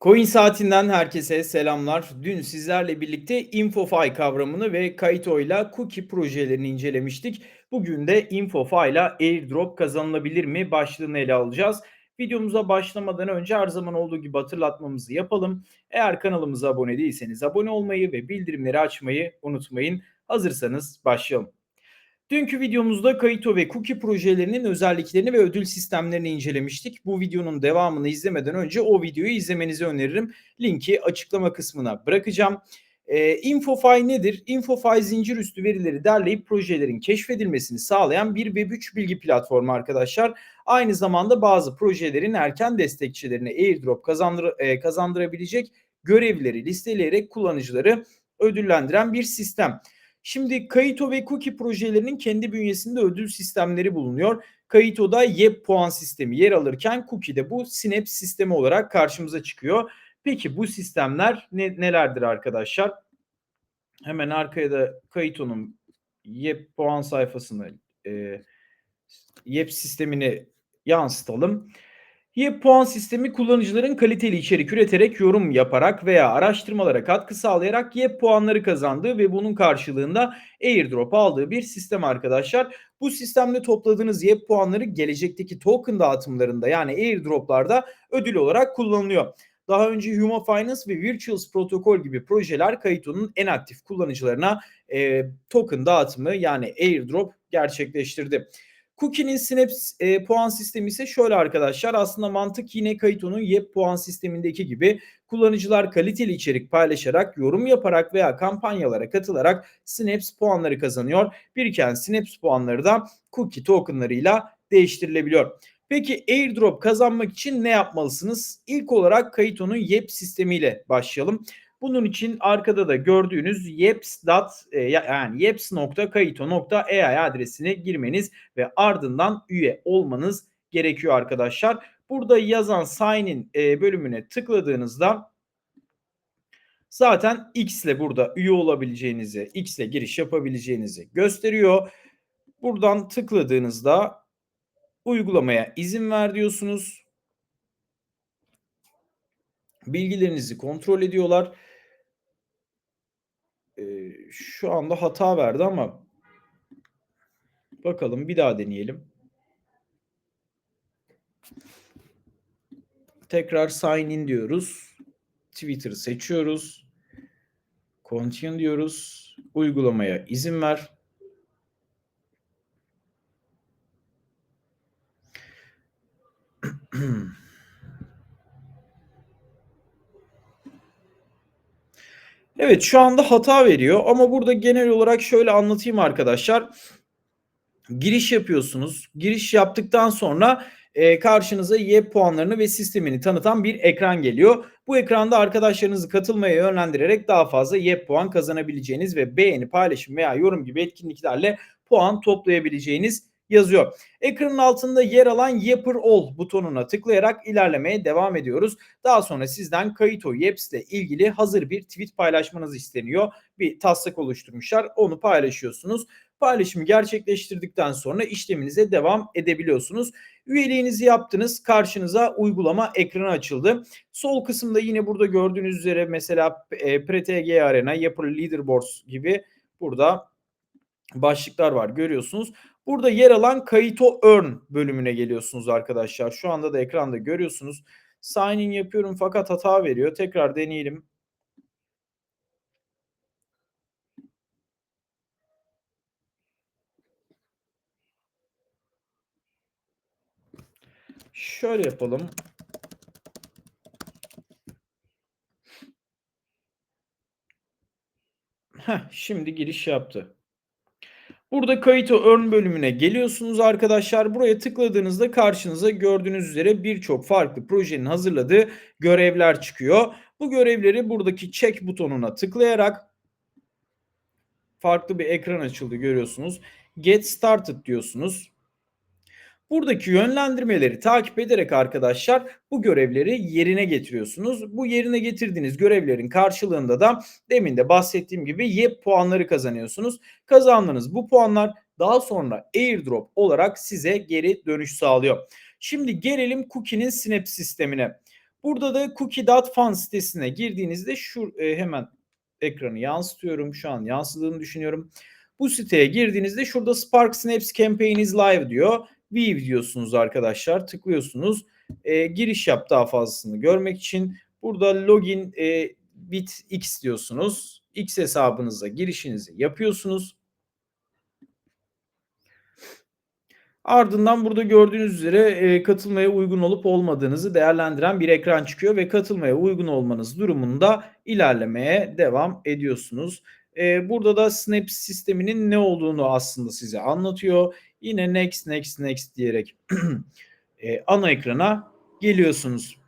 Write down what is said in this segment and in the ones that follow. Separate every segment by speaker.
Speaker 1: Coin Saatinden herkese selamlar. Dün sizlerle birlikte InfoFi kavramını ve Kaito ile Cookie projelerini incelemiştik. Bugün de InfoFi ile airdrop kazanılabilir mi başlığını ele alacağız. Videomuza başlamadan önce her zaman olduğu gibi hatırlatmamızı yapalım. Eğer kanalımıza abone değilseniz abone olmayı ve bildirimleri açmayı unutmayın. Hazırsanız başlayalım. Dünkü videomuzda Kayito ve Cookie projelerinin özelliklerini ve ödül sistemlerini incelemiştik. Bu videonun devamını izlemeden önce o videoyu izlemenizi öneririm. Linki açıklama kısmına bırakacağım. E, InfoFi nedir? InfoFi zincir üstü verileri derleyip projelerin keşfedilmesini sağlayan bir Web3 bilgi platformu arkadaşlar. Aynı zamanda bazı projelerin erken destekçilerine airdrop kazandır e, kazandırabilecek görevleri listeleyerek kullanıcıları ödüllendiren bir sistem. Şimdi Kayito ve Cookie projelerinin kendi bünyesinde ödül sistemleri bulunuyor. Kayito'da YEP puan sistemi yer alırken Cookie'de bu Synapse sistemi olarak karşımıza çıkıyor. Peki bu sistemler ne, nelerdir arkadaşlar? Hemen arkaya da Kayito'nun YEP puan sayfasını e, YEP sistemini yansıtalım. YEP puan sistemi kullanıcıların kaliteli içerik üreterek, yorum yaparak veya araştırmalara katkı sağlayarak YEP puanları kazandığı ve bunun karşılığında airdrop aldığı bir sistem arkadaşlar. Bu sistemde topladığınız YEP puanları gelecekteki token dağıtımlarında yani airdroplarda ödül olarak kullanılıyor. Daha önce Huma Finance ve Virtuals Protocol gibi projeler Kayito'nun en aktif kullanıcılarına e, token dağıtımı yani airdrop gerçekleştirdi. Cookie'nin Synapse e, puan sistemi ise şöyle arkadaşlar. Aslında mantık yine Kayito'nun YEP puan sistemindeki gibi kullanıcılar kaliteli içerik paylaşarak, yorum yaparak veya kampanyalara katılarak Synapse puanları kazanıyor. Biriken Synapse puanları da Cookie tokenlarıyla değiştirilebiliyor. Peki airdrop kazanmak için ne yapmalısınız? İlk olarak Kayito'nun YEP sistemiyle başlayalım. Bunun için arkada da gördüğünüz yeps. E, yani yeps.kayito.ai adresine girmeniz ve ardından üye olmanız gerekiyor arkadaşlar. Burada yazan sign in e, bölümüne tıkladığınızda zaten X ile burada üye olabileceğinizi, X ile giriş yapabileceğinizi gösteriyor. Buradan tıkladığınızda uygulamaya izin ver diyorsunuz. Bilgilerinizi kontrol ediyorlar şu anda hata verdi ama bakalım bir daha deneyelim. Tekrar sign in diyoruz. Twitter'ı seçiyoruz. Continue diyoruz. Uygulamaya izin ver. Evet şu anda hata veriyor ama burada genel olarak şöyle anlatayım arkadaşlar. Giriş yapıyorsunuz. Giriş yaptıktan sonra e, karşınıza Y puanlarını ve sistemini tanıtan bir ekran geliyor. Bu ekranda arkadaşlarınızı katılmaya yönlendirerek daha fazla Y puan kazanabileceğiniz ve beğeni, paylaşım veya yorum gibi etkinliklerle puan toplayabileceğiniz yazıyor. Ekranın altında yer alan Yapper All butonuna tıklayarak ilerlemeye devam ediyoruz. Daha sonra sizden Kayito Yeps ile ilgili hazır bir tweet paylaşmanız isteniyor. Bir taslak oluşturmuşlar. Onu paylaşıyorsunuz. Paylaşımı gerçekleştirdikten sonra işleminize devam edebiliyorsunuz. Üyeliğinizi yaptınız. Karşınıza uygulama ekranı açıldı. Sol kısımda yine burada gördüğünüz üzere mesela e, PreTG Arena, Yapper Leaderboards gibi burada başlıklar var görüyorsunuz. Burada yer alan Kayito Earn bölümüne geliyorsunuz arkadaşlar. Şu anda da ekranda görüyorsunuz. Sign in yapıyorum fakat hata veriyor. Tekrar deneyelim. Şöyle yapalım. Heh, şimdi giriş yaptı. Burada Kayıto Earn bölümüne geliyorsunuz arkadaşlar. Buraya tıkladığınızda karşınıza gördüğünüz üzere birçok farklı projenin hazırladığı görevler çıkıyor. Bu görevleri buradaki check butonuna tıklayarak farklı bir ekran açıldı görüyorsunuz. Get started diyorsunuz. Buradaki yönlendirmeleri takip ederek arkadaşlar bu görevleri yerine getiriyorsunuz. Bu yerine getirdiğiniz görevlerin karşılığında da demin de bahsettiğim gibi YEP puanları kazanıyorsunuz. Kazandığınız bu puanlar daha sonra airdrop olarak size geri dönüş sağlıyor. Şimdi gelelim Cookie'nin Snap sistemine. Burada da Cookie.fan sitesine girdiğinizde şu e, hemen ekranı yansıtıyorum. Şu an yansıdığını düşünüyorum. Bu siteye girdiğinizde şurada Spark Snaps Campaign is live diyor. View diyorsunuz arkadaşlar. Tıklıyorsunuz. E, giriş yap daha fazlasını görmek için. Burada login e, with X diyorsunuz. X hesabınıza girişinizi yapıyorsunuz. Ardından burada gördüğünüz üzere e, katılmaya uygun olup olmadığınızı değerlendiren bir ekran çıkıyor ve katılmaya uygun olmanız durumunda ilerlemeye devam ediyorsunuz. E, burada da Snap sisteminin ne olduğunu aslında size anlatıyor. Yine next next next diyerek e, ana ekrana geliyorsunuz.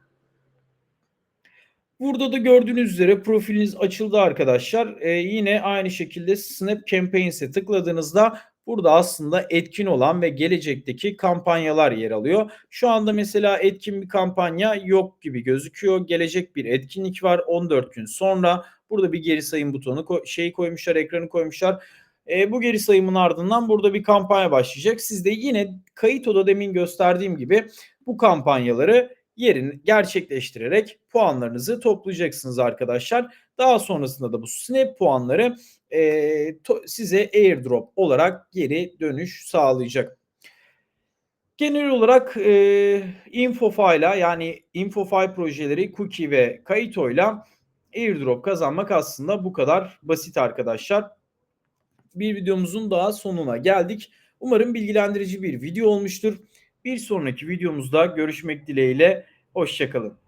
Speaker 1: Burada da gördüğünüz üzere profiliniz açıldı arkadaşlar. Ee, yine aynı şekilde Snap Campaigns'e tıkladığınızda burada aslında etkin olan ve gelecekteki kampanyalar yer alıyor. Şu anda mesela etkin bir kampanya yok gibi gözüküyor. Gelecek bir etkinlik var 14 gün sonra. Burada bir geri sayım butonu ko- şey koymuşlar, ekranı koymuşlar. E, bu geri sayımın ardından burada bir kampanya başlayacak. Siz de yine Kayıto'da demin gösterdiğim gibi bu kampanyaları yerini gerçekleştirerek puanlarınızı toplayacaksınız arkadaşlar. Daha sonrasında da bu Snap puanları e, to, size airdrop olarak geri dönüş sağlayacak. Genel olarak e, Infofy'la yani Infofy projeleri Cookie ve Kaito'yla airdrop kazanmak aslında bu kadar basit arkadaşlar. Bir videomuzun daha sonuna geldik. Umarım bilgilendirici bir video olmuştur. Bir sonraki videomuzda görüşmek dileğiyle. Hoşçakalın.